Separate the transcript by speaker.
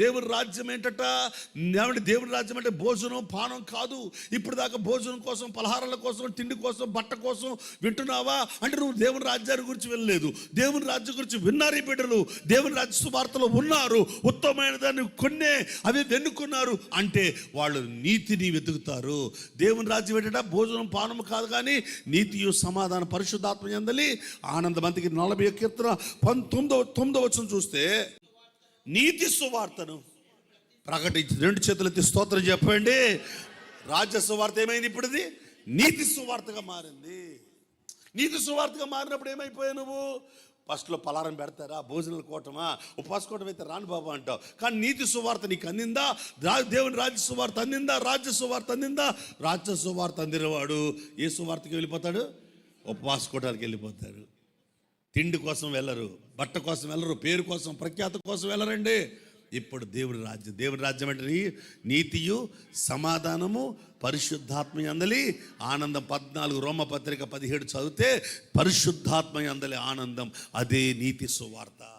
Speaker 1: దేవుని రాజ్యం ఏంటట? ఏమంటే దేవుడి రాజ్యం అంటే భోజనం పానం కాదు. ఇప్పుడు దాకా భోజనం కోసం పలహారాల కోసం తిండి కోసం బట్ట కోసం వింటున్నావా? అంటే నువ్వు దేవుని రాజ్యాన్ని గురించి వినలేదు. దేవుని రాజ్యం గురించి విన్నారు ఈ బిడ్డలు. దేవుని రాజ్య సువార్తలో ఉన్నారు. ఉత్తమమైన దాన్ని కొన్నే అవి వెన్నుకున్నారు. అంటే వాళ్ళు నీతిని వెతుకుతారు. దేవుని రాజ్యం ఏంటట? భోజనం పానం కాదు కానీ నీతియు సమాధానం పరిశుద్ధాత్మ ఎందలి ఆనందమంతికి నలభై కీర్తన పంతొమ్మిదవ తొమ్మిదవ వచ్చిన చూస్తే నీతి సువార్తను. ప్రకటించి రెండు చేతులెత్తి స్తోత్రం చెప్పండి. రాజ్య సువార్త ఏమైంది ఇప్పుడుది? నీతి సువార్తగా మారింది. నీతి సువార్తగా మారినప్పుడు ఏమైపోయావు నువ్వు? ఫస్ట్లో పలారం పెడతారా? భోజనాలు కోటమా? ఉపవాస కోటం అయితే రాను బాబా అంటావు. కానీ నీతి సువార్త నీకు అందిందా? దేవుని రాజ్య సువార్త అందిందా? రాజ్య సువార్త అందిందా? రాజ్య సువార్త అందినవాడు ఏ సువార్తకి వెళ్ళిపోతాడు? ఉపవాస కోటానికి వెళ్ళిపోతాడు. తిండి కోసం వెళ్ళరు బట్ట కోసం వెళ్ళరు పేరు కోసం ప్రఖ్యాత కోసం వెళ్ళరండి. ఇప్పుడు దేవుడి రాజ్యం దేవుడి రాజ్యం అంటే నీతియు సమాధానము పరిశుద్ధాత్మ అందలి ఆనందం పద్నాలుగు రోమపత్రిక పదిహేడు చదివితే పరిశుద్ధాత్మ అందలి ఆనందం అదే నీతి సువార్త.